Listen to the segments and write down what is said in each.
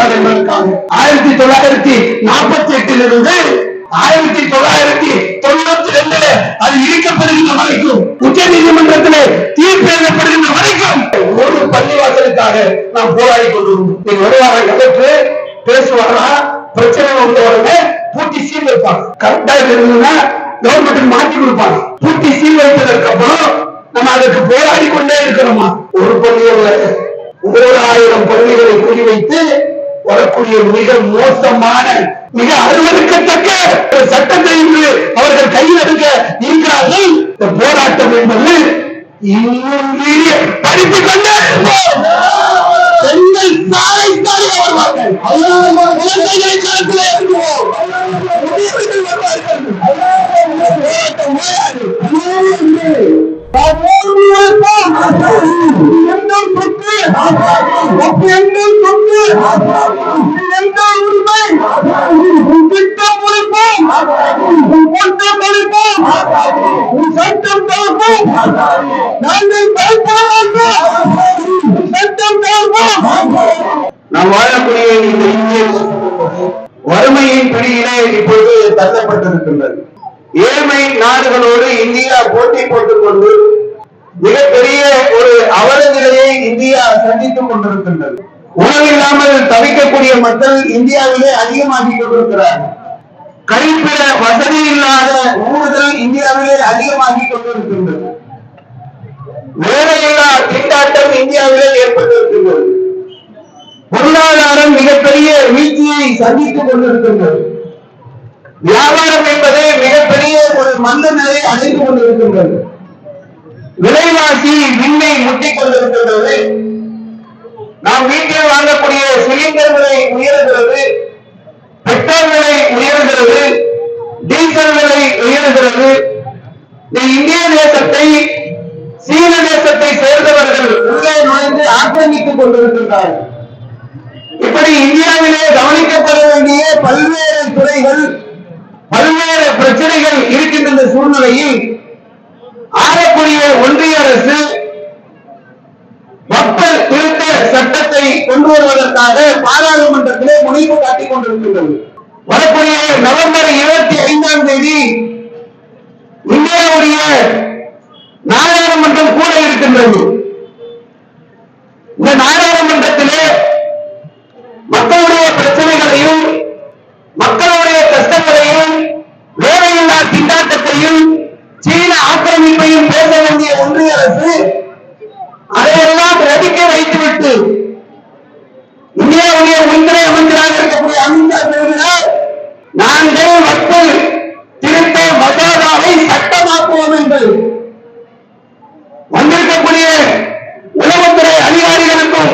கூடாது என்பதற்காக ஆயிரத்தி தொள்ளாயிரத்தி நாற்பத்தி எட்டிலிருந்து ஆயிரத்தி தொள்ளாயிரத்தி தொண்ணூத்தி ரெண்டுல அது இடிக்கப்படுகின்ற வரைக்கும் உச்ச நீதிமன்றத்திலே தீர்ப்பு எழுதப்படுகின்ற வரைக்கும் ஒரு பள்ளிவாசலுக்காக நாம் போராடி கொண்டிருந்தோம். நீங்க வருவாங்க கலெக்டர் பேசுவாரா பிரச்சனை வந்த உடனே பூட்டி சீல் வைப்பாங்க. கரெக்டா இருந்ததுன்னா கவர்மெண்ட் மாற்றி கொடுப்பாங்க. பூட்டி சீல் வைத்ததற்கு அப்புறம் நம்ம அதற்கு போராடி கொண்டே இருக்கிறோமா? ஒரு பள்ளியில் ஓராயிரம் பள்ளிகளை குறிவைத்து வரக்கூடிய மிக மோசமான மிக அருவருக்கத்தக்க ஒரு சட்டத்தை இன்று அவர்கள் கையில் எடுக்க இருக்கிறார்கள் இந்த போராட்டம் என்பது இன்னும் மீறிய படித்துக் கொண்டே பெண்கள் சாலை சாலை வருவார்கள். குழந்தைகளை களத்திலே இறங்குவோம் முதியவர்கள் வருவார்கள் போராட்டம் ஓயாது. நாம் வாழக்கூடிய இந்த இந்திய வறுமையின் பிடியிலே இப்பொழுது தள்ளப்பட்டிருக்கின்றது ஏழ்மை நாடுகளோடு இந்தியா போட்டி போட்டுக் கொண்டு மிகப்பெரிய ஒரு அவல நிலையை இந்தியா சந்தித்துக் கொண்டிருக்கின்றது. உணவில்லாமல் தவிக்கக்கூடிய மக்கள் இந்தியாவிலே அதிகமாகி கொண்டிருக்கிறார்கள். கழிப்பிட வசதி இல்லாத ஊர்கள் இந்தியாவிலே அதிகமாகிக் கொண்டிருக்கின்றது. வேலையில்லா திண்டாட்டம் இந்தியாவிலே ஏற்பட்டிருக்கின்றது. பொருளாதாரம் மிகப்பெரிய வீழ்ச்சியை சந்தித்துக் கொண்டிருக்கின்றது. வியாபாரம் என்பது மிகப்பெரிய ஒரு மந்த நிலை அடைந்து கொண்டிருக்கின்றது. விலைவாசி விண்ணை முட்டிக் கொண்டிருக்கின்றது. நாம் வீட்டில் வாங்கக்கூடிய சிலிண்டர் விலை உயர்கிறது பெட்ரோல் விலை உயர்கிறது டீசல் விலை உயர்கிறது. இந்திய தேசத்தை சீன தேசத்தை சேர்ந்தவர்கள் உள்ளே நுழைந்து ஆக்கிரமித்துக் கொண்டிருக்கின்றார்கள். இப்படி இந்தியாவிலே கவனிக்கப்பட வேண்டிய பல்வேறு துறைகள் பல்வேறு பிரச்சனைகள் இருக்கின்ற சூழ்நிலையில் ஆளக்கூடிய ஒன்றிய அரசு மக்கள் திருத்த சட்டத்தை கொண்டு வருவதற்காக பாராளுமன்றத்திலே முடிவு காட்டிக் கொண்டிருக்கின்றது. வரக்கூடிய நவம்பர் இருபத்தி ஐந்தாம் தேதி இந்தியாவுடைய நாடாளுமன்றம் கூட இருக்கின்றது. இந்த நாடாளுமன்றத்திலே மக்களுடைய பிரச்சனைகளையும் மக்களுடைய கஷ்டங்களையும் வேலையில்லா திண்டாட்டத்தையும் சீன ஆக்கிரமிப்பையும் பேச வேண்டிய ஒன்றிய அரசு அதையெல்லாம் ரதிக்க வைத்துவிட்டு இந்தியாவுடைய உள்துறை அமைச்சராக இருக்கக்கூடிய அமித்ஷா சொல்கிறார் நாங்கள் மக்கள் திருத்த மசோதாவை சட்டமாக்குவோம் என்று வந்திருக்கக்கூடிய உளவுத்துறை அதிகாரிகளுக்கும்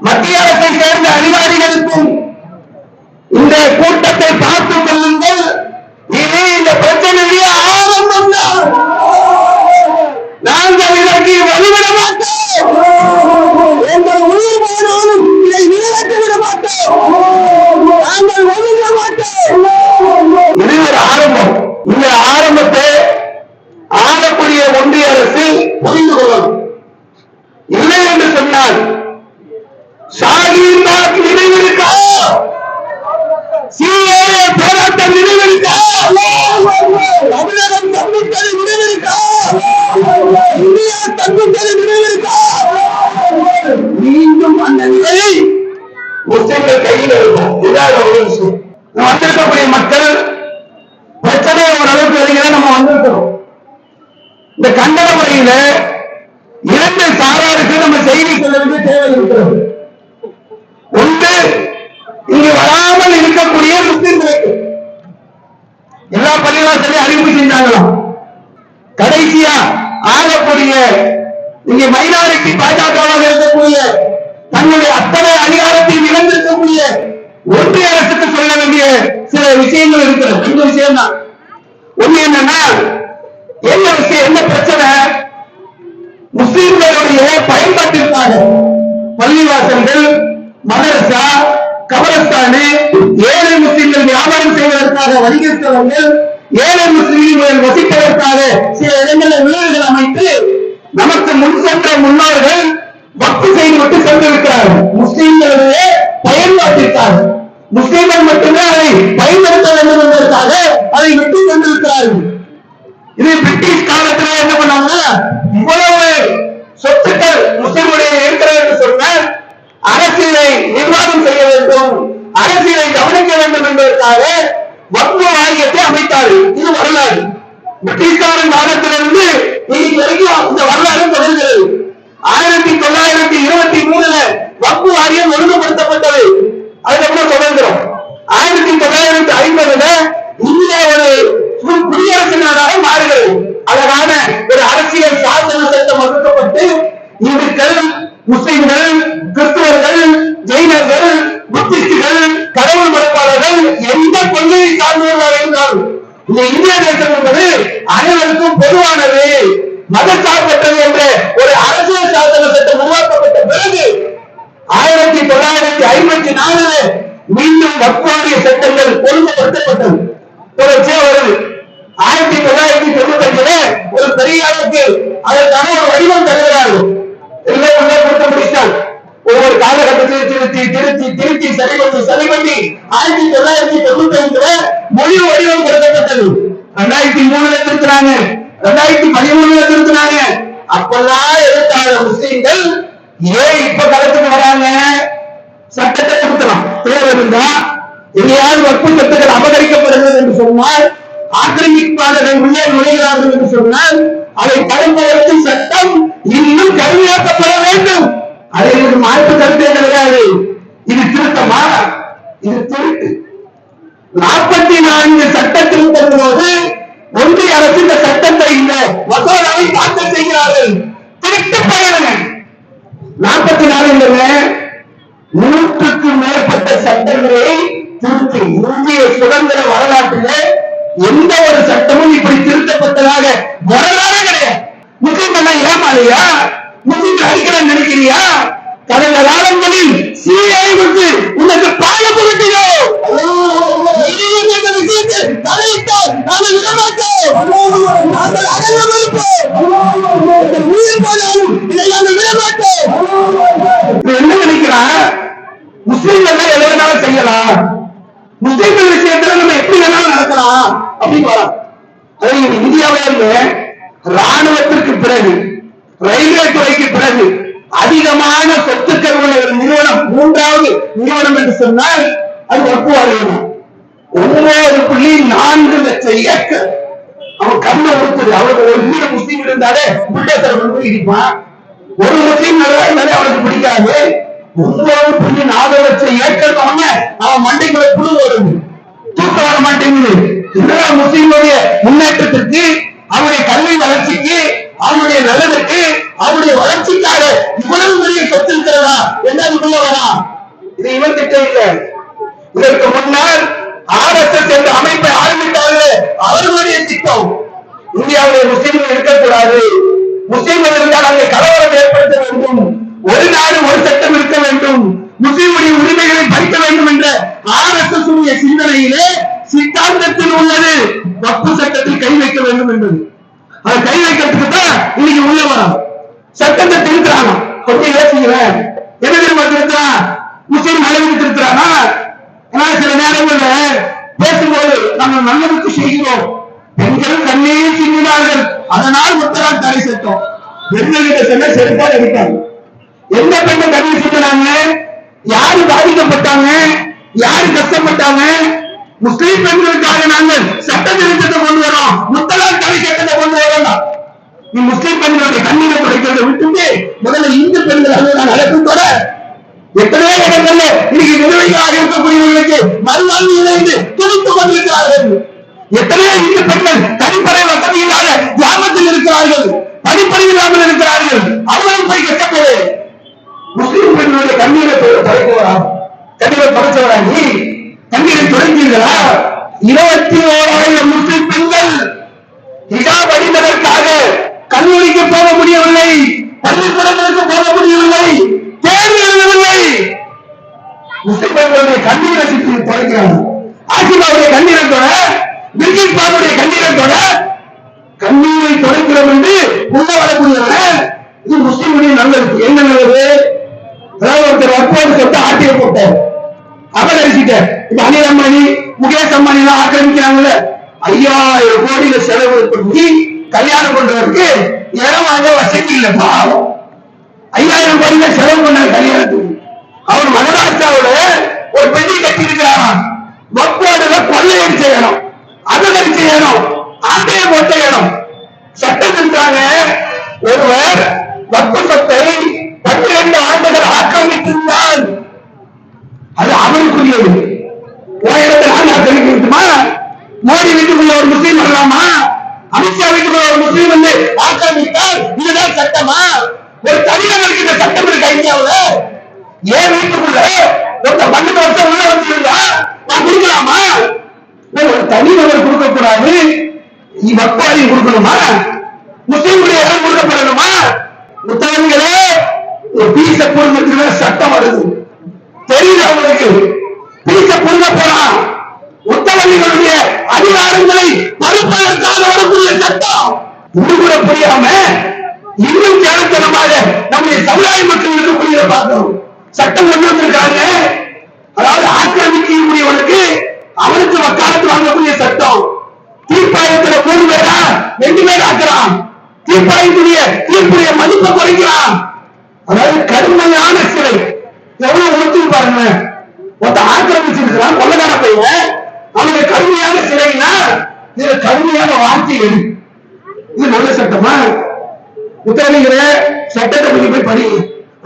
மத்திய அரசை சேர்ந்த அதிகாரிகளுக்கும் இந்த கூட்டத்தை இந்தியா தம்பித்தது மீண்டும் அந்த நிலையை முஸ்லிம்கள் கையில் இருக்கும் இதான் ஒரு விஷயம் நம்ம வந்திருக்கக்கூடிய மக்கள் பிரச்சனை ஓரளவுக்கு வருகிறத நம்ம வந்திருக்கிறோம் இந்த கண்டன முறையில இரண்டு சாராருக்கு நம்ம செய்தி சொல்ல வேண்டிய தேவை இருக்கிறது ஒன்று இங்கு வராமல் இருக்கக்கூடிய முஸ்லிம்களுக்கு எல்லா பள்ளிவாசலையும் அறிவிப்பு செஞ்சாங்களாம் கடைசியா ஆகக்கூடிய இங்க மைனாரிட்டி பாஜகவாக இருக்கக்கூடிய தன்னுடைய அத்தனை அதிகாரத்தை இழந்திருக்கக்கூடிய ஒன்றிய அரசுக்கு சொல்ல வேண்டிய சில விஷயங்கள் இருக்கிறது. இந்த விஷயம் தான் ஒண்ணு என்னன்னா என்ன விஷயம் என்ன பிரச்சனை? முஸ்லிம்களுடைய பயன்பாட்டிற்காக பள்ளிவாசல்கள் மதரசா கபரஸ்தானு ஏழை முஸ்லிம்கள் வியாபாரம் செய்வதற்காக வணிகஸ்தலங்கள் ஏழை முஸ்லிம்கள் வசிப்பதற்காக சில இடங்களில் வீடுகள் அமைத்து நமக்கு முன் சென்ற முன்னோர்கள் வக்ஃப் செய்துவிட்டு சென்றிருக்கிறார்கள். முஸ்லிம்களுடைய பயன்பாட்டிற்காக முஸ்லீம்கள் மட்டுமே அதை பயன்படுத்த வேண்டும் என்பதற்காக அதை விட்டு சென்றிருக்கிறார்கள். இது பிரிட்டிஷ் காலத்துல என்ன பண்ணாங்க? இவ்வளவு சொத்துக்கள் முஸ்லிம்களுடைய இருக்கிறது என்று சொன்னால் அரசியலை நிர்வாகம் செய்ய வேண்டும் அரசியலை கவனிக்க வேண்டும் என்பதற்காக வக்ஃபு வாரியத்தை அமைத்தார்கள். இது வரலாறு. பிரிட்டிஷ்காரன் காலத்திலிருந்து இன்னைக்கு வரைக்கும் இந்த வரலாறு தொடர்கிறது ஆயிரத்தி தொள்ளாயிரத்தி இருபத்தி மூணுல வக்ஃபு வாரியம் ஒழுங்குபடுத்தப்பட்டது. அதுக்கப்புறம் தொடர்கிறோம். ஆயிரத்தி தொள்ளாயிரத்தி ஐம்பதுல இந்தியா ஒரு குடியரசு நாடாக மாறுகிறது. அழகான ஒரு அரசியல் சாசன சட்டம் வகுக்கப்பட்டு இந்துக்கள் முஸ்லிம்கள் கிறிஸ்தவர்கள் ஜெயினர்கள் புத்திஸ்டுகள் கடவுள் மறுப்பாளர்கள் எந்த கொள்கையை சார்ந்தவர்களாக இருந்தாலும் இந்த இந்திய தேசம் என்பது அனைவருக்கும் பொதுவானது. மதச்சார்பற்றது என்ற ஒரு அரசியல் சாசன சட்டம் உருவாக்கப்பட்ட பிறகு ஆயிரத்தி தொள்ளாயிரத்தி ஐம்பத்தி நாலுல மீண்டும் வக்வாரிய சட்டங்கள் ஒழுங்குபடுத்தப்பட்டது. தொடர்ச்சியா வருது ஆயிரத்தி தொள்ளாயிரத்தி தொண்ணூத்தி அஞ்சுல ஒரு பெரிய அளவுக்கு அதற்கான ஒரு வடிவம் தருகிறார்கள். எல்லாம் உள்ளே கொடுக்க முடிச்சிட்டாங்க ஒவ்வொரு காலகட்டத்தில் திருத்தி திருத்தி திருத்தி சரி பண்ணி சரி பண்ணி ஆயிரத்தி தொள்ளாயிரத்தி தொண்ணூத்தி ஐந்துல மொழி வடிவம் கொடுக்கப்பட்டது. ரெண்டாயிரத்தி மூணுல திருத்தினாங்க. ரெண்டாயிரத்தி பதிமூணுல திருத்தினாங்க. அப்பெல்லாம் எழுத்தாளர் முஸ்லீம்கள் ஏன் இப்ப களத்துக்கு வராங்க? சட்டத்தை திருத்தலாம். தேவை இருந்தா எதையாவது வற்பு சட்டங்கள் அபகரிக்கப்படுகிறது என்று சொன்னால் ஆக்கிரமிப்பாளர்கள் உள்ளே நுழைகிறார்கள் என்று சொன்னால் அதை தடுப்பதற்கு சட்டம் இன்னும் கடுமையாக்கப்பட அதை வாய்ப்பு மாற்று கிடையாது இது திருத்தமா? இது திருட்டு. நாற்பத்தி நான்கு சட்ட திருத்தம் போது ஒன்றிய அரசு இந்த சட்டத்தை இந்த மசோதாவை தாக்கல் செய்கிறார்கள். திருட்டு பயணங்கள். நாற்பத்தி நாலு இல்லைங்க நூற்றுக்கு மேற்பட்ட சட்டங்களை திருத்தி இந்திய சுதந்திர வரலாற்றிலே எந்த ஒரு சட்டமும் இப்படி திருத்தப்பட்டதாக வரலாறு கிடையாது. முஸ்லிம் எல்லாம் ஏமாறியா முஸ்லிம் அடிக்கலாம் நினைக்கிறியா? கடந்த காலங்களில் சிஐ வந்து உனக்கு பாய புரட்டியோ தலையிட்டால் நாங்கள் விடமாட்டோம் நாங்கள் அகல மறுப்போம் உயிர் போனாலும் இதை நாங்கள் விடமாட்டோம் இப்ப என்ன நினைக்கிறான் முஸ்லிம்கள் எதை வேணாலும் செய்யலாம். முஸ்லிம்கள் விஷயத்துல நம்ம எப்படி வேணாலும் நடக்கலாம். அப்படின்னு வரோம் அது இந்தியாவில இருந்து ராணுவத்திற்கு பிறகு ரயில்வே துறைக்கு பிறகு அதிகமான சொத்துக்கள் உள்ள ஒரு நிறுவனம் மூன்றாவது நிறுவனம் என்று சொன்னால் அது ஒப்பு வாரியம் ஒன்பது புள்ளி நான்கு லட்சம் ஏக்கர். அவன் கண்ணை உறுத்துது அவருக்கு ஒரு வீடு முஸ்லீம் இருந்தாலே புல்டேசர் வந்து போய் இடிப்பான். ஒரு முஸ்லீம் நல்லா இருந்தாலே அவனுக்கு பிடிக்காது. ஒன்பது புள்ளி நாலு லட்சம் ஏக்கர் அவங்க அவன் மண்டைக்குள்ள புழு வருது தூக்கம் வர மாட்டேங்குது. இதெல்லாம் முஸ்லீமுடைய முன்னேற்றத்திற்கு அவருடைய கல்வி வளர்ச்சிக்கு அவனுடைய நல்லதுக்கு அவருடைய வளர்ச்சிக்காக இவ்வளவு பெரிய சொத்து இருக்கிறதா? என்ன அதுக்குள்ள வரா? இது இவன் திட்டம் இல்லை. இதற்கு முன்னால் ஆர்எஸ்எஸ் என்ற அமைப்பை ஆரம்பித்தார்களே அவர்களுடைய திட்டம் இந்தியாவிலே முஸ்லிம்கள் இருக்கக்கூடாது. முஸ்லிம்கள் இருந்தால் அங்கே கலவரம் ஏற்படுத்த வேண்டும். ஒரு நாடு ஒரு சட்டம் இருக்க வேண்டும். முஸ்லிமுடைய உரிமைகளை பறிக்க வேண்டும் என்ற ஆர்எஸ்எஸ் உடைய சிந்தனையிலே சித்தாந்தத்தில் உள்ளது. தப்பு சட்டத்தில் கை வைக்க வேண்டும் என்பது. அதை கை வைக்கிறதுக்கு தான் இன்னைக்கு உள்ள வரோம் சட்டத்தை திருத்துறாங்க கொஞ்சம் யோசிக்கிறேன் என்ன தெரியுமா திருத்துறான் முஸ்லீம் அளவுக்கு திருத்துறானா ஏன்னா சில நேரங்கள்ல பேசும்போது நம்ம நல்லதுக்கு செய்கிறோம். பெண்கள் கண்ணீர் சிந்தினார்கள் அதனால் முத்தலாக் தடை சட்டம் பெண்களிட செல்ல செருப்பால் எடுத்தாங்க எந்த பெண்கள் கண்ணீர் சிந்தினாங்க யாரு பாதிக்கப்பட்டாங்க? யாரு கஷ்டப்பட்டாங்க? முஸ்லீம் பெண்களுக்காக நாங்கள் சட்ட திருத்தத்தை கொண்டு வரோம். முத்தலாக் தடை சட்டத்தை கொண்டு வரோம் நீ முஸ்லிம் பெண்களுடைய கண்ணீரை துடைக்கிறதை விட்டுட்டு முதல்ல இந்து பெண்கள் அதுதான் அழைப்புத்தோட எத்தனையோ இடங்கள்ல இன்னைக்கு விதவைகளாக இருக்கக்கூடியவர்களுக்கு மறுவாழ்வு இணைந்து துணித்துக் கொண்டிருக்கிறார்கள். எத்தனையோ இந்து பெண்கள் தனிப்படை வசதி இல்லாத கிராமத்தில் இருக்கிறார்கள் படிப்பறிவு இல்லாமல் இருக்கிறார்கள். அவர்களும் போய் கட்டப்போது முஸ்லிம் பெண்களுடைய கண்ணீரை துடைக்கவரா? கண்ணீரை துடைச்சவரா நீ? கண்ணீரை துடைத்தீர்களா இருபத்தி ஓராயிரம் முஸ்லிம் பெண்கள் ஹிஜாப் அணிந்ததற்காக கல்லூரிக்கு போக முடியவில்லை. பள்ளிக்கூடங்களுக்கு போக முடியவில்லை. தேர்வு எழுதவில்லை. முஸ்லிம்களுடைய கண்ணீரை சுற்றி தொலைக்கிறாங்க ஆசிபாவுடைய கண்ணீரத்தோட பில்கிஸ் பாபுடைய கண்ணீரத்தோட கண்ணீரை தொலைக்கிறோம் என்று உள்ள வரக்கூடியவன் இது முஸ்லிமுடைய நல்லது. என்ன நல்லது? அதாவது ஒருத்தர் வற்போடு சொல்லிட்டு ஆட்டிய போட்டார். அபகரிச்சுட்ட இப்ப அனில் அம்பானி முகேஷ் அம்பானி எல்லாம் ஆக்கிரமிக்கிறாங்கல்ல. ஐயாயிரம் கோடியில செலவு பண்ணி கல்யாணம் பண்றதுக்கு இடம் வாங்க வசதி இல்ல பாவம். ஐயாயிரம் கோடியில செலவு பண்ணாங்க கல்யாணத்துக்கு. அவர் மகாராஷ்டிராவோட ஒரு பெண்ணை கட்டி இருக்கிறாராம் வக்கோடுல கொள்ளையடிச்ச இடம். அபகரிச்ச இடம். ஆட்டைய போட்ட இடம். சட்டம் இருந்தாங்க ஒருவர் வக்கு சொத்தை பன்னிரண்டு ஆண்டுகள் ஆக்கிரமித்திருந்தால் அது அவருக்குரியது. உலகத்தை நான் ஆக்கிரமிக்கணுமா மோடி வீட்டுக்குள்ள ஒரு முஸ்லீம் வரலாமா? அமித்ஷா வீட்டுக்குள்ள ஒரு முஸ்லீம் வந்து ஆக்கிரமித்தால் இதுதான் சட்டமா? ஒரு தனிநபருக்கு இந்த சட்டம் இருக்கு இந்தியாவுல? ஏன் வீட்டுக்குள்ள ஒருத்த பன்னெண்டு வருஷம் உள்ள வச்சிருந்தா நான் கொடுக்கலாமா? ஒரு தனிநபர் கொடுக்க கூடாது வக்காரி கொடுக்கணுமா? முஸ்லீம்களுடைய இடம் கொடுக்கப்படணுமா? முத்தவங்களே ஒரு பீச குடும்பத்துக்கு சட்டம் வருது தெரியுது அவங்களுக்கு பீச குடும்ப போறான் உத்தரவிகளுடைய அதிகாரங்களை மறுப்பதற்காக வரக்கூடிய சட்டம். இது கூட புரியாம இன்னும் கேளத்தனமாக நம்முடைய சமுதாய மக்கள் இருக்கக்கூடிய பார்க்கிறோம் சட்டம் கொண்டு வந்திருக்காங்க. அதாவது ஆக்கிரமிக்கக்கூடியவனுக்கு அவனுக்கு வக்காலத்து வாங்கக்கூடிய சட்டம். தீர்ப்பாயத்துல மூணு பேரா? ரெண்டு பேர் ஆக்குறான். தீர்ப்பாயத்துடைய தீர்ப்புடைய மதிப்பை குறைக்கிறான். அதாவது கடுமையான சிறை. எவ்வளவு ஒருத்தி பாருங்க ஒருத்த ஆக்கிரமிச்சிருக்கிறான் கொள்ளதான பையன் அவனுக்கு கடுமையான சிறைனா இதுல கடுமையான வார்த்தைகள் இது நல்ல சட்டமா? உத்தரவிங்கிற சட்டத்தை நீங்க போய் படி.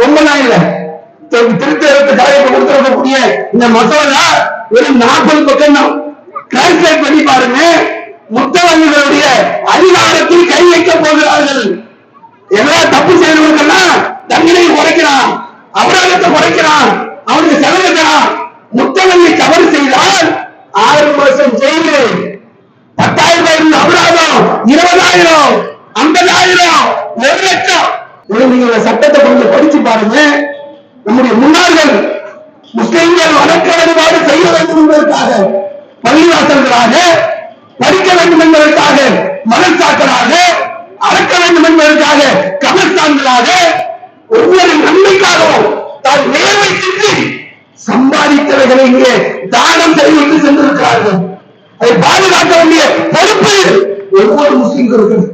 ரொம்ப நாள் இல்ல திருத்தரத்து கலையை கொடுத்துருக்கக்கூடிய இந்த மசோதா ஒரு நாற்பது பக்கம் தான் டிரான்ஸ்லேட் பண்ணி பாருங்க. முத்தவர்களுடைய அதிகாரத்தில் கை வைக்க போகிறார்கள். எல்லாம் தப்பு செய்தவர்கள்லாம் தண்டனை குறைக்கிறான். அபராதத்தை குறைக்கிறான். ஆறு மாசம் ஜெயிலு. பத்தாயிரம் ரூபாய் அபராதம். இருபதாயிரம். ஐம்பதாயிரம். ஒரு லட்சம். நீங்க சட்டத்தை கொஞ்சம் படிச்சு பாருங்க. நம்முடைய முன்னாள்கள் முஸ்லிம்கள் வழக்க செய்ய வேண்டும் என்பதற்காக பள்ளிவாசல்களாக படிக்க வேண்டும் என்பதற்காக மதச்சாக்களாக அடக்க வேண்டும் என்பதற்காக கபர்ஸ்தான்களாக ஒவ்வொரு நன்மைக்காகவும் தான் நேர்வை சிந்தி சம்பாதித்தவர்களை இங்கே தானம் செய்து சென்றிருக்கிறார்கள். அதை பாதுகாக்க வேண்டிய பொறுப்பு ஒவ்வொரு முஸ்லிம்களுக்கும்.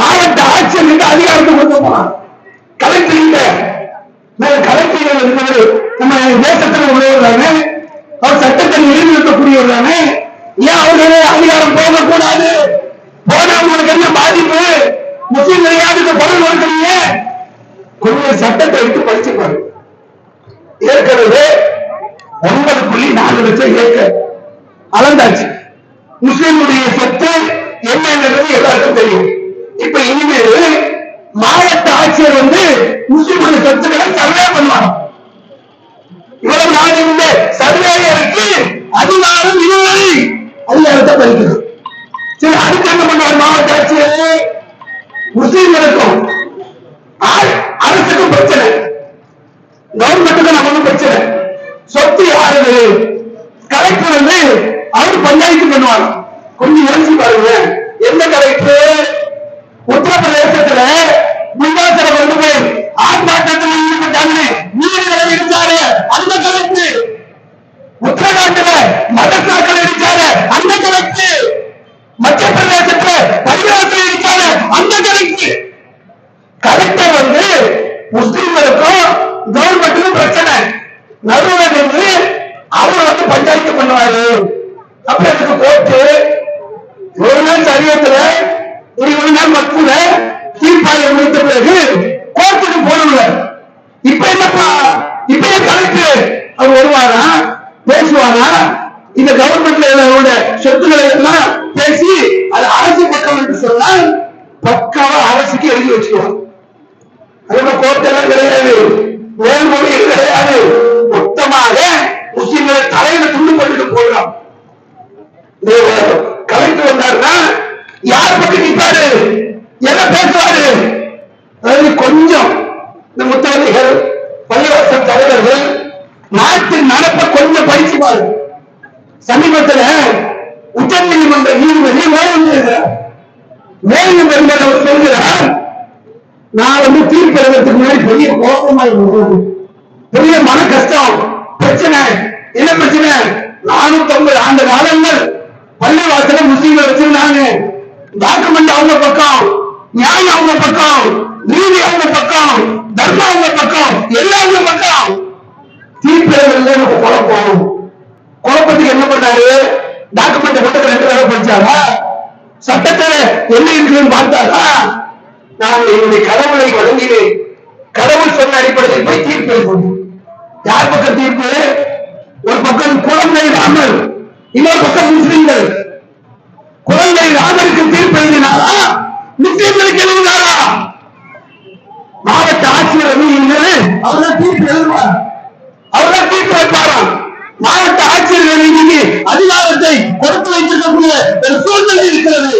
மாவட்ட ஆட்சியர் என்று அதிகாரத்தை கொண்டு போனார். கலெக்டர் இல்ல மேல கலெக்டர் இருந்தவர் நம்ம தேசத்தில் உள்ளவர்தானே அவர் சட்டத்தை நிலைநிறுத்தக்கூடியவர் தானே ஏன் அவர்களே அதிகாரம் போகக்கூடாது போனா உங்களுக்கு என்ன பாதிப்பு? முஸ்லீம் யாருக்கு பொருள் கொடுக்கலையே கொஞ்சம் சட்டத்தை எடுத்து படிச்சு பாரு ஏற்கனவே ஒன்பது புள்ளி நாலு லட்சம் ஏக்கர் அளந்தாச்சு. முஸ்லிமுடைய சொத்து என்னங்கிறது எல்லாருக்கும் தெரியும். இப்ப இனிமேல் மாவட்ட ஆட்சியர் வந்து முஸ்லிமுடைய சொத்துக்களை சர்வே பண்ணுவாங்க. இவ்வளவு நாடு இந்த சர்வேயருக்கு அதிகாரம் இல்லை அதிகாரத்தை பறிக்கிறது. சரி அடுத்து என்ன பண்ணுவார் மாவட்ட ஆட்சியர்? முஸ்லிம்களுக்கும் அரசுக்கும் பிரச்சனை. கவர்மெண்ட்டுக்கு பிரச்சனை சொத்து யாரது? கலெக்டர் வந்து அவர் பஞ்சாயத்து பண்ணுவாங்க கொஞ்சம் யோசிச்சு பாருங்க எந்த கலெக்டர்? உத்தரப்பிரதேசத்துல வருவாரா பேசுவாரா? இந்த கவர்மெண்ட்ல சொத்துக்களை எல்லாம் பேசி அது அரசு பக்கம் என்று சொன்னால் பக்காவா அரசுக்கு எழுதி வச்சுக்குவாங்க அதோட கோட்டெல்லாம் கிடையாது. வேல்மொழிகள் கிடையாது. மொத்தமாக முஸ்லிம்களை தலையில துண்டு போட்டுட்டு போயிடும். கலெக்டர் வந்தாருன்னா யார் பக்கம் நிற்பாரு என்ன பேசுவாரு? அதாவது கொஞ்சம் இந்த முத்தவதிகள் நடப்ப கொஞ்சம் படிச்சு பாருங்க சமீபத்துல உச்ச நீதிமன்ற நீதிபதி மேலும் மேலும் அவர் சொல்கிறார் நான் வந்து தீர்ப்பு எழுதுறதுக்கு முன்னாடி பெரிய கோபமா இருந்தது. பெரிய மன கஷ்டம் பிரச்சனை என்ன பிரச்சனை. நானூத்தி ஐம்பது ஆண்டு காலங்கள் பள்ளிவாசல முஸ்லீம்கள் வச்சிருந்தாங்க. டாக்குமெண்ட் அவங்க பக்கம் நியாயம் அவங்க பக்கம் நீதி அவங்க பக்கம் தர்மம் அவங்க பக்கம் எல்லாம் அவங்க பக்கம். தீர்ப்பில் நம்ம குழப்பம் குழப்பத்துக்கு என்ன பண்ணாரு? டாக்குமெண்ட் மட்டும் ரெண்டு தடவை படிச்சாரா? சட்டத்தில் என்ன இருக்குன்னு பார்த்தாரா? நான் என்னுடைய கடவுளை வழங்கினேன் கடவுள் சொன்ன அடிப்படையில் போய் தீர்ப்பு எழுப்பணும் யார் பக்கம் தீர்ப்பு? ஒரு பக்கம் குழந்தை ராமர் இன்னொரு பக்கம் முஸ்லிம்கள். அதிகாரத்தை கொடுத்து வைத்திருக்கக்கூடிய ஒரு சூழ்நிலை இருக்கிறது.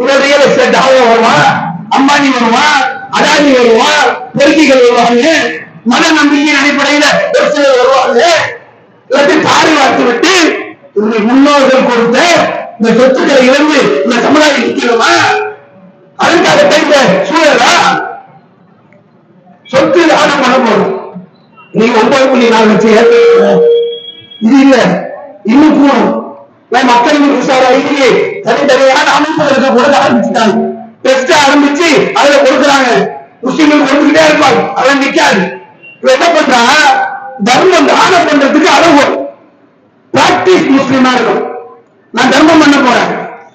இவர் ரியல் எஸ்டேட் வருவான் அம்பானி வருவான் அடானி வருவான் பெருக்கிகள் வருவாங்க. மத நம்பிக்கையின் அடிப்படையில ஒரு சிலர் வருவாங்க. இல்லாட்டி தாரி வார்த்து விட்டு இந்த முன்னோர்கள் கொடுத்த இந்த சொத்துக்களை இழந்து இந்த சமுதாயம் நிற்கிறோமா அதுக்காக இந்த சூழலா? சொத்து தானம் பண்ண போறோம். நீ ஒன்பது புள்ளி நாலு லட்சம் ஏற்க இது இல்ல. இன்னும் கூடும் நான் மக்களின் விசாரணைக்கு தனித்தனியான அமைப்புகளுக்கு கொடுக்க ஆரம்பிச்சுட்டாங்க. டெஸ்ட் ஆரம்பிச்சு அதுல கொடுக்குறாங்க. முஸ்லீம்கள் கொடுத்துக்கிட்டே இருப்பாங்க. அதெல்லாம் நிக்காது. இவன் என்ன பண்றா? தர்மம் தானம் பண்றதுக்கு அளவு பிராக்டிஸ் முஸ்லீமா இருக்கும் நான் தர்மம் பண்ண போறேன்.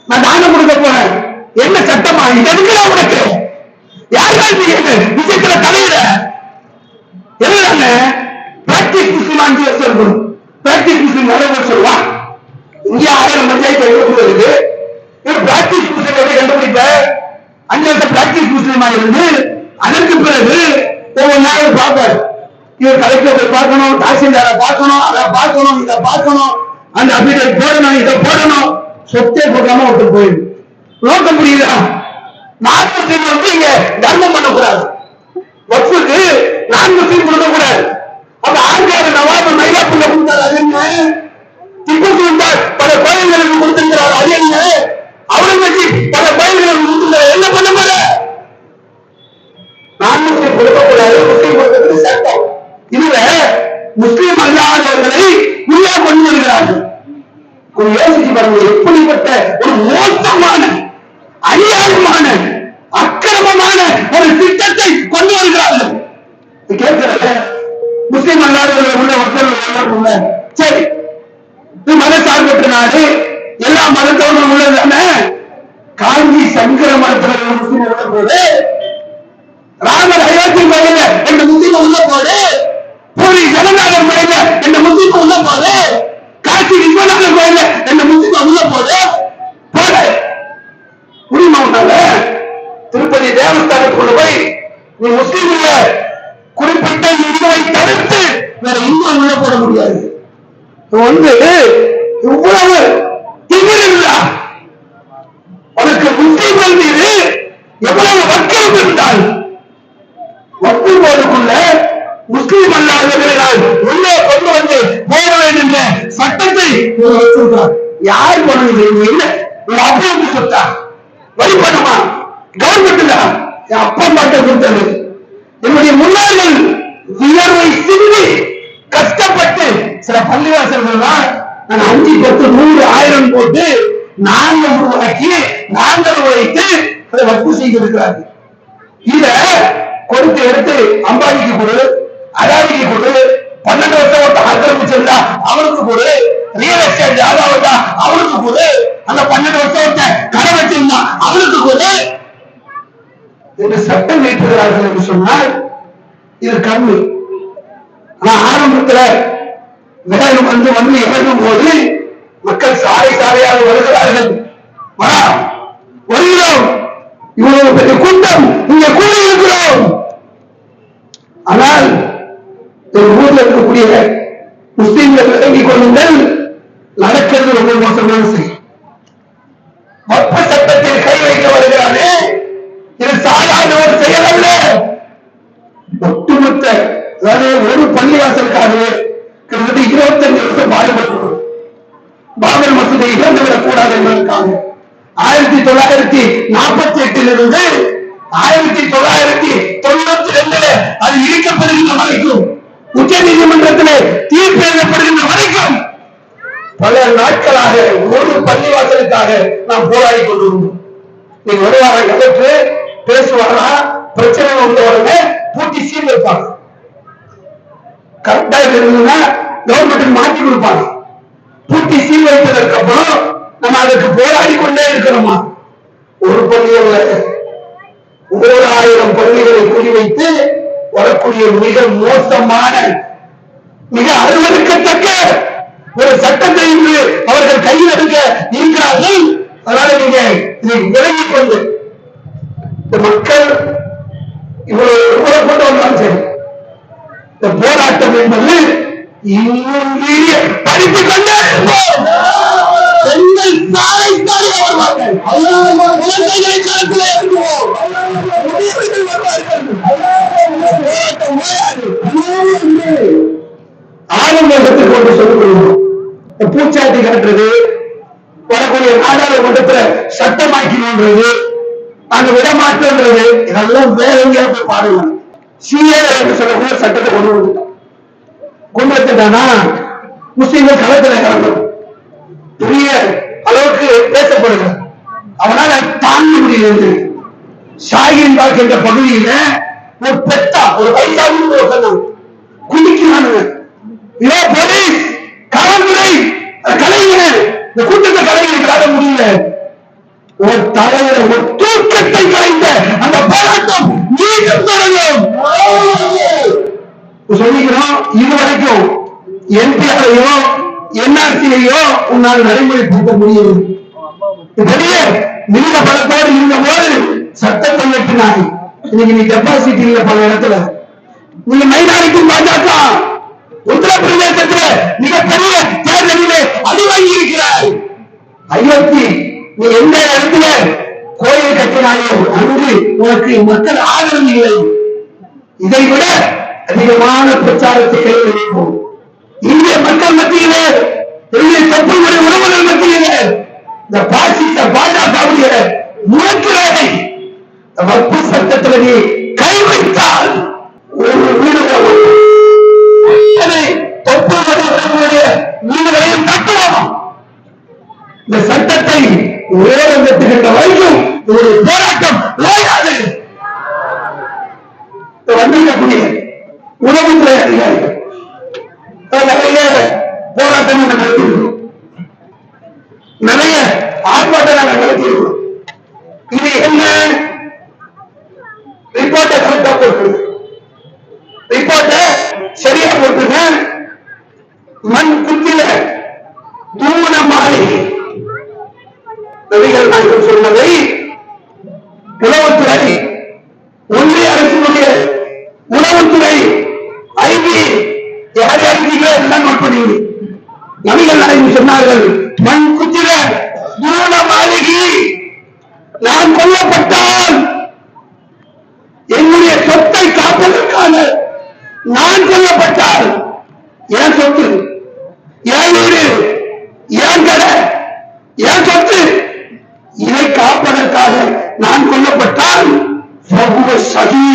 நான் தானம் கொடுக்க போறேன். என்ன சட்டமா? இது எதுக்குதான் உனக்கு யார் நீ என்ன விஷயத்துல தலையிட என்னதாங்க பிராக்டிஸ் முஸ்லீம் அஞ்சு வருஷம் இருக்கணும் பிராக்டிஸ் மிஷின் நிறைய வருஷம் சொல்லுவான் இங்கே ஆயிரம் பஞ்சாயத்து எழுபது இருக்கு பிராக்டிஸ் மிஷின் எப்படி கண்டுபிடிப்ப அஞ்சு வருஷம் பிராக்டிஸ் முஸ்லீமா இருந்து அதற்கு பிறகு ஒவ்வொரு நாளும் பார்ப்பார். இவர் கலெக்டர் போய் பார்க்கணும் தாசில்தார பார்க்கணும் அதை பார்க்கணும் இதை பார்க்கணும் அந்த அபிடேட் போடணும் இதை போடணும். சொத்தே போடாம ஒருத்தர் போயிடும் நோக்கம் புரியுதா? நான்கு சீன் வந்து இங்க தர்மம் பண்ணக்கூடாது. வக்ஃபுக்கு நான்கு சீன் கொடுக்கக்கூடாது. அப்ப ஆங்கார நவாபு முடியாது. வந்து இவ்வளவு திமிர் இருந்தா உனக்கு முஸ்லீம்கள் மீது எவ்வளவு வக்கம் இருந்தால்? வக்கு போதுக்குள்ள முஸ்லீம் அல்லாதவர்களை உள்ளே கொண்டு வந்து போக வேண்டும் சட்டத்தை சொல்றார் யார் பண்ணுது? என்ன? ஒரு அப்பாவுக்கு சொத்தா? வழிபடுமா? கவர்மெண்ட் தான் என் அப்பா மாட்ட கொடுத்தது. என்னுடைய முன்னோர்கள் உயர்வை சிந்தி கஷ்டப்பட்டு சில பள்ளிவாசல்கள் நான் அஞ்சு பத்து நூறு ஆயிரம் போட்டு நாங்கள் உருவாக்கி நாங்கள் உழைத்து அதை வக்கு செய்திருக்கிறார்கள். இத கொடுத்து எடுத்து அம்பானிக்கு கொடு அதானிக்கு கொடு பன்னெண்டு வருஷம் ஒருத்தன் ஆக்கிரமிச்சிருந்தா அவனுக்கு கொடு ரியல் எஸ்டேட் யாராவது அவனுக்கு கொடு. அந்த பன்னெண்டு வருஷம் ஒருத்தன் கடை வச்சிருந்தா அவனுக்கு கொடு. என்று சட்டம் ஏற்றுகிறார்கள் என்று சொன்னால் இது கம்மி நான் ஆரம்பத்துல வேகம் வந்து வந்து இறங்கும் போது மக்கள் சாலை சாலையாக வருகிறார்கள். வா வருகிறோம். இவ்வளவு பெரிய கூட்டம் இங்க கூடி இருக்கிறோம் ஆனால் ஒரு ஊர்ல இருக்கக்கூடிய முஸ்லீம்கள் விளங்கிக் கொள்ளுங்கள். நடக்கிறது ரொம்ப மோசமான செய்தி தொள்ளாயிரத்தி நாற்பத்தி எட்டில் இருந்து ஆயிரத்தி தொள்ளாயிரத்தி தொண்ணூத்தி ரெண்டுல அது இடிக்கப்படுகின்ற வரைக்கும் உச்ச நீதிமன்றத்திலே தீர்ப்பு எழுதப்படுகின்ற வரைக்கும் பல நாட்களாக ஒரு பள்ளிவாசலுக்காக நாம் போராடி கொண்டிருந்தோம். நீங்க வருவாரா எதற்கு பேசுவாரா? பிரச்சனை வந்த உடனே பூட்டி சீல் வைப்பாங்க. கரெக்டா இருந்ததுன்னா கவர்மெண்ட் மாற்றி கொடுப்பாங்க. பூட்டி சீல் வைத்ததற்கு அப்புறம் நம்ம அதுக்கு போராடி கொண்டே இருக்கிறோமா ஒரு பள்ளியில் ஓராயிரம் பள்ளிகளை குறிவைத்து வரக்கூடிய மிக மோசமான மிக அருவருக்கத்தக்க ஒரு சட்டத்தை இன்று அவர்கள் கையில் எடுக்க இருக்கிறார்கள் அதனால நீங்க இதை விலகி கொண்டு இந்த மக்கள் இவ்வளவு இவ்வளவு கொண்டு வந்தாலும் சரி இந்த போராட்டம் என்பது இன்னும் மீறிய படித்து கொண்டே இருப்போம். பெண்கள் சாலை சாலை வருவார்கள் குழந்தைகளை களத்திலே இறங்குவோம். முதியவர்கள் வருவார்கள். போராட்டம் ஓயாது. ஆளுநரத்துக்கு கொண்டு சொல்லிக் கொள்வோம் இந்த பூச்சாட்டி காட்டுறது வரக்கூடிய நாடாளுமன்றத்துல சட்டமாக்கணுன்றது அங்க விடமாட்டோன்றது இதெல்லாம் வேற எங்கேயா போய் பாருங்க சிஏ என்று சொல்லக்கூடிய சட்டத்தை கொண்டு வந்துட்டான் கொண்டு வந்துட்டானா முஸ்லீம்கள் களத்துல இறங்கணும் பெரிய அளவுக்கு பேசப்படுது அவனால தாங்க முடியாது ஷாகின் பாக் என்ற பகுதியில ஒரு பெத்தா ஒரு வயசாக சொன்னாங்க குடிக்கிறானுங்க இதோ போலீஸ் காவல்துறை கலைஞர் இந்த கூட்டத்தை கலைஞர்களால முடியல. ஒரு தலைவர் ஒரு தூக்கத்தை கலைந்த அந்த போராட்டம் மீண்டும் தொடரும் சொல்லிக்கிறோம் இதுவரைக்கும் என்பிஆரையோ என்ஆர்சியையோ உன்னால் நடைமுறைப்படுத்த முடியும். பெரிய மிக பலத்தோடு இருந்த போது சட்டத்தை வெட்டினாய் இன்னைக்கு நீ டெபாசிட் இல்ல பல இடத்துல. நீங்க மைனாரிட்டி பாஜக உத்தரப்பிரதேசத்துல மிகப்பெரிய தேர்தலிலே வாங்கி இருக்கிறார் அயோத்தி நீ எந்த இடத்துல கோயில் கட்டினாயோ அங்கு உனக்கு மக்கள் ஆதரவு இல்லை. இதை விட அதிகமான பிரச்சாரத்தை கையில் வைப்போம் இந்திய மக்கள் மத்தியிலே இந்திய தப்புமுறை உறவுகள் மத்தியிலே இந்த பாசிச பாஜகவுடைய முழக்குகளை வப்பு சட்டத்தில் நீ கை வைத்தால் ஒரு வீடு தப்புமுறை உறவுகளுடைய வீடுகளையும் கட்டுவோம் இந்த சட்டத்தை உயர்ந்தெட்டுகின்ற வரைக்கும் ஒரு போராட்டம் ஓயாது வந்திருக்கக்கூடிய உணவுத்துறை அதிகாரிகள் நிறைய போராட்டம் நாங்கள் நடத்தியிருக்கிறோம் நிறைய ஆர்ப்பாட்டம் நாங்கள் நடத்தியிருக்கிறோம் இது என்ன ரிப்போர்ட்டை கரெக்டா போட்டுருங்க ரிப்போர்ட்டை சரியா போட்டுருங்க மண் குத்தில தூண மாளிகை நபிகள் நாயகம் சொன்னதை உணவுத்துறை ஒன்றிய அரசினுடைய உணவுத்துறை ஐபி யார் யாருக்கீங்களோ எல்லாம் நோட் பண்ணுவீங்க நபிகள் நாயகம் சொன்னார்கள் மண் குத்திர தூண மாளிகை நான் கொல்லப்பட்டால் என்னுடைய சொத்தை காப்பதற்கான நான் கொல்லப்பட்டால். என் சொத்து? என் வீடு? என் கடை? என் சொத்து? இதை காப்பதற்காக நான் கொல்லப்பட்டால் ஃபஹுவ ஷஹீத்